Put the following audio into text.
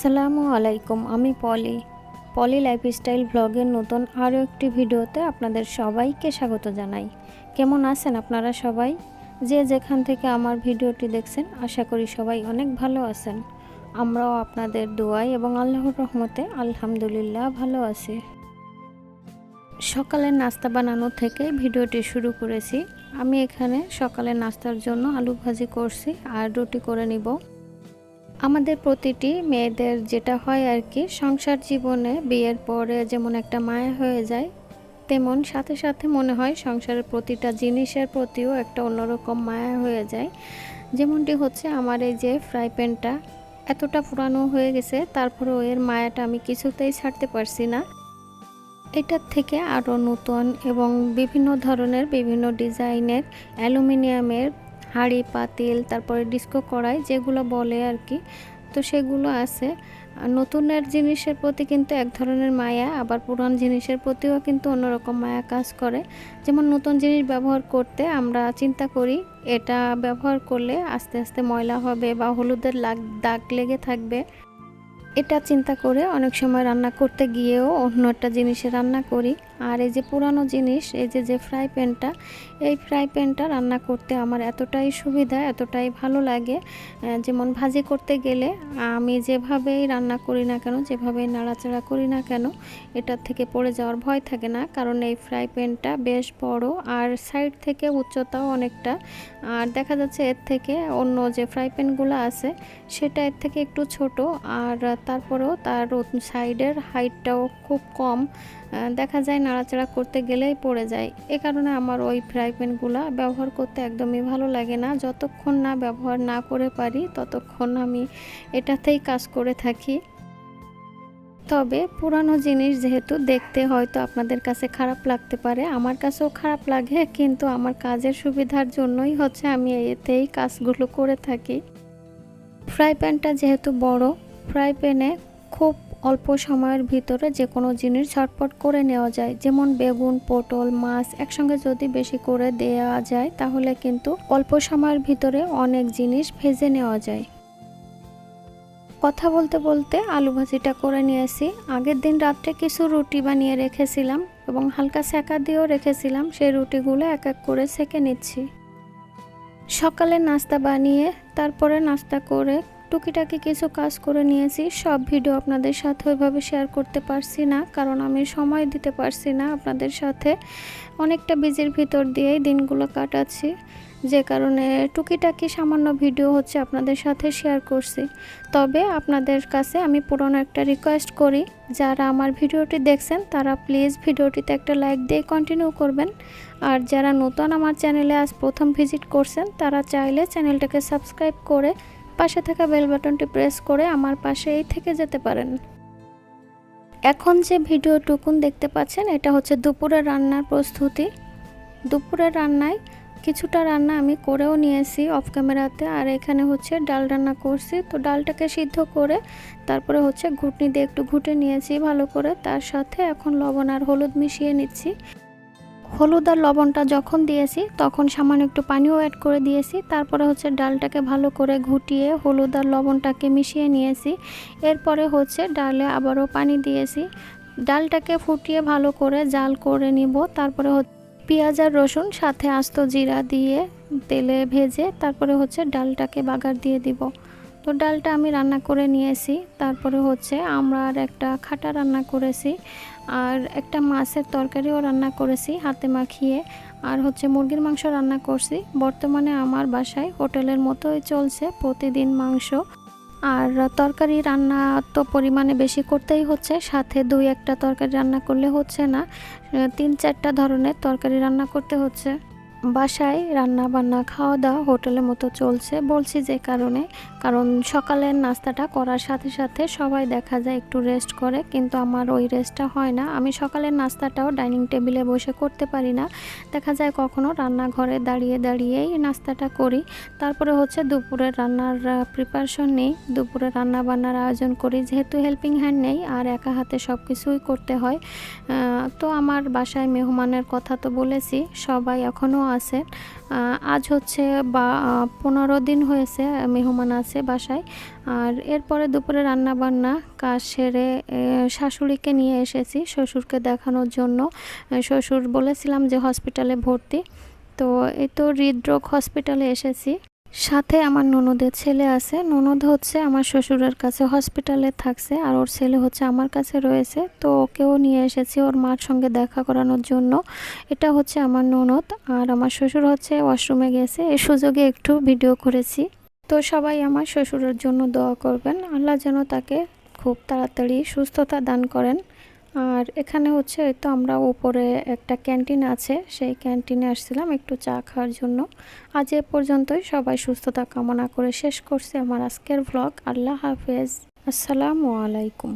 আসসালামু আলাইকুম, আমি পলি। পলি লাইফস্টাইল ব্লগের নতুন আরও একটি ভিডিওতে আপনাদের সবাইকে স্বাগত জানাই। কেমন আছেন আপনারা সবাই? যে যেখান থেকে আমার ভিডিওটি দেখছেন, আশা করি সবাই অনেক ভালো আছেন। আমরাও আপনাদের দোয়াই এবং আল্লাহর রহমতে আলহামদুলিল্লাহ ভালো আছি। সকালের নাস্তা বানানো থেকে ভিডিওটি শুরু করেছি। আমি এখানে সকালের নাস্তার জন্য আলু ভাজি করছি আর রুটি করে নিব। আমাদের প্রতিটি মেয়েদের যেটা হয় আর কি, সংসার জীবনে বিয়ের পরে যেমন একটা মায়া হয়ে যায়, তেমন সাথে সাথে মনে হয় সংসারের প্রতিটা জিনিসের প্রতিও একটা অন্যরকম মায়া হয়ে যায়। যেমনটি হচ্ছে আমার এই যে ফ্রাই প্যানটা এতটা পুরানো হয়ে গেছে, তারপরেও এর মায়াটা আমি কিছুতেই ছাড়তে পারছি না। এটার থেকে আরও নতুন এবং বিভিন্ন ধরনের বিভিন্ন ডিজাইনের অ্যালুমিনিয়ামের হাঁড়ি, পাতিল, তারপরে ডিস্কো কড়াই যেগুলো বলে আর কি। তো সেগুলো আছে। নতুনের জিনিসের প্রতি কিন্তু এক ধরনের মায়া, আবার পুরান জিনিসের প্রতিও কিন্তু অন্যরকম মায়া কাজ করে। যেমন নতুন জিনিস ব্যবহার করতে আমরা চিন্তা করি, এটা ব্যবহার করলে আস্তে আস্তে ময়লা হবে বা হলুদের লাগ, দাগ লেগে থাকবে। এটা চিন্তা করে অনেক সময় রান্না করতে গিয়েও অন্য একটা জিনিসে রান্না করি। আর এই যে পুরানো জিনিস, এই যে যে ফ্রাই প্যানটা এই ফ্রাই প্যানটা রান্না করতে আমার এতটাই সুবিধা, এতটাই ভালো লাগে যেমন ভাজি করতে গেলে আমি যেভাবেই রান্না করি না কেন, যেভাবেই নাড়াচাড়া করি না কেন, এটার থেকে পড়ে যাওয়ার ভয় থাকে না। কারণ এই ফ্রাই প্যানটা বেশ বড় আর সাইড থেকে উচ্চতাও অনেকটা। আর দেখা যাচ্ছে এর থেকে অন্য যে ফ্রাই প্যানগুলো আছে, সেটা এর থেকে একটু ছোট আর তারপরেও তার সাইডের হাইটটাও খুব কম। দেখা যায় নাড়াচাড়া করতে গেলেই পড়ে যায়। এ কারণে আমার ওই ফ্রাই প্যানগুলো ব্যবহার করতে একদমই ভালো লাগে না। যতক্ষণ না ব্যবহার না করে পারি, ততক্ষণ আমি এটাতেই কাজ করে থাকি। তবে পুরানো জিনিস যেহেতু দেখতে হয়তো আপনাদের কাছে খারাপ লাগতে পারে, আমার কাছেও খারাপ লাগে, কিন্তু আমার কাজের সুবিধার জন্যই হচ্ছে আমি এতেই কাজগুলো করে থাকি। ফ্রাই প্যানটা যেহেতু বড়, ফ্রাই প্যানে খুব অল্প সময়ের ভিতরে যে কোনো জিনিস ঝটপট করে নেওয়া যায়। যেমন বেগুন, পটল, মাছ একসঙ্গে যদি বেশি করে দেওয়া যায়, তাহলে কিন্তু অল্প সময়ের ভিতরে অনেক জিনিস ভেজে নেওয়া যায়। কথা বলতে বলতে আলু ভাজিটা করে নিয়েছি। আগের দিন রাত্রে কিছু রুটি বানিয়ে রেখেছিলাম এবং হালকা সেকা দিয়েও রেখেছিলাম। সেই রুটিগুলো এক এক করে সেকে নিচ্ছি। সকালে নাস্তা বানিয়ে, তারপরে নাস্তা করে টুকিটাকি কিছু কাজ করে নিয়েছি। সব ভিডিও আপনাদের সাথে ওইভাবে শেয়ার করতে পারছি না, কারণ আমি সময় দিতে পারছি না আপনাদের সাথে। অনেকটা বিজির ভিতর দিয়েই দিনগুলো কাটাচ্ছি। যে কারণে টুকিটাকি সামান্য ভিডিও হচ্ছে আপনাদের সাথে শেয়ার করছি। তবে আপনাদের কাছে আমি পুরনো একটা রিকোয়েস্ট করি, যারা আমার ভিডিওটি দেখছেন, তারা প্লিজ ভিডিওটিতে একটা লাইক দিয়ে কন্টিনিউ করবেন। আর যারা নতুন আমার চ্যানেলে আজ প্রথম ভিজিট করছেন, তারা চাইলে চ্যানেলটাকে সাবস্ক্রাইব করে পাশে থাকা বেল বাটনটি প্রেস করে আমার পাশেই থেকে যেতে পারেন। এখন যে ভিডিওটুকুন দেখতে পাচ্ছেন, এটা হচ্ছে দুপুরের রান্নার প্রস্তুতি। দুপুরের রান্নায় কিছুটা রান্না আমি করেও নিয়েছি অফ ক্যামেরাতে আর এখানে হচ্ছে ডাল রান্না করছি। তো ডালটাকে সিদ্ধ করে তারপরে হচ্ছে ঘুটনি দিয়ে একটু ঘুটে নিয়েছি ভালো করে। তার সাথে এখন লবণ আর হলুদ মিশিয়ে নিচ্ছি। হলুদ আর লবণটা যখন দিয়েছি, তখন সামান্য একটু পানিও অ্যাড করে দিয়েছি। তারপরে হচ্ছে ডালটাকে ভালো করে ঘুটিয়ে হলুদ আর লবণটাকে মিশিয়ে নিয়েছি। এরপরে হচ্ছে ডালে আবারও পানি দিয়েছি। ডালটাকে ফুটিয়ে ভালো করে জাল করে নিব। তারপরে পেঁয়াজ আর রসুন, সাথে আস্ত জিরা দিয়ে তেলে ভেজে তারপরে হচ্ছে ডালটাকে বাগার দিয়ে দিব। তো ডালটা আমি রান্না করে নিয়েছি। তারপরে হচ্ছে আমরা আর একটা খাটা রান্না করেছি। আর একটা মাছের তরকারিও রান্না করেছি, হাতে মাখিয়ে। আর হচ্ছে মুরগির মাংস রান্না করছি। বর্তমানে আমার বাসায় হোটেলের মতোই চলছে প্রতিদিন মাংস। আর তরকারি রান্না তো পরিমাণে বেশি করতেই হচ্ছে, সাথে দুই একটা তরকারি রান্না করলে হচ্ছে না, তিন চারটা ধরনের তরকারি রান্না করতে হচ্ছে। বাসায় রান্না বান্না খাওয়া দাওয়া হোটেলের মতো চলছে। বলছি যে কারণে, কারণ সকালের নাস্তাটা করার সাথে সাথে সবাই দেখা যায় একটু রেস্ট করে, কিন্তু আমার ওই রেস্টটা হয় না। আমি সকালের নাস্তাটাও ডাইনিং টেবিলে বসে করতে পারি না। দেখা যায় কখনো রান্নাঘরে দাঁড়িয়ে দাঁড়িয়েই নাস্তাটা করি। তারপরে হচ্ছে দুপুরের রান্নার প্রিপারেশন নেই। দুপুরে রান্না বান্নার আয়োজন করি। যেহেতু হেল্পিং হ্যান্ড নেই, আর একা হাতে সব কিছুই করতে হয়। তো আমার বাসায় মেহমানের কথা তো বলেছি। সবাই এখনও আছে। আজ হচ্ছে বা পনেরো দিন হয়েছে মেহমান আছে বাসায়। আর এরপরে দুপুরে রান্না বান্না কাজ সেরে শাশুড়িকে নিয়ে এসেছি শ্বশুরকে দেখানোর জন্য। শ্বশুর বলেছিলাম যে হসপিটালে ভর্তি। তো এই তো হৃদরোগ হসপিটালে এসেছি। সাথে আমার ননদের ছেলে আছে। ননদ হচ্ছে আমার শ্বশুরের কাছে হসপিটালে থাকছে আর ওর ছেলে হচ্ছে আমার কাছে রয়েছে। তো ওকেও নিয়ে এসেছি ওর মার সঙ্গে দেখা করানোর জন্য। এটা হচ্ছে আমার ননদ আর আমার শ্বশুর হচ্ছে ওয়াশরুমে গেছে। এই সুযোগে একটু ভিডিও করেছি। তো সবাই আমার শ্বশুরের জন্য দোয়া করবেন। আল্লাহ যেন তাকে খুব তাড়াতাড়ি সুস্থতা দান করেন। আর এখানে হচ্ছে তো আমরা উপরে একটা ক্যান্টিন আছে, সেই ক্যান্টিনে আসছিলাম একটু চা খাওয়ার জন্য। আজ এ পর্যন্তই, সবাই সুস্থতা কামনা করে শেষ করছে আমার আজকের ভ্লগ আল্লাহ হাফেজ। আসসালামু আলাইকুম।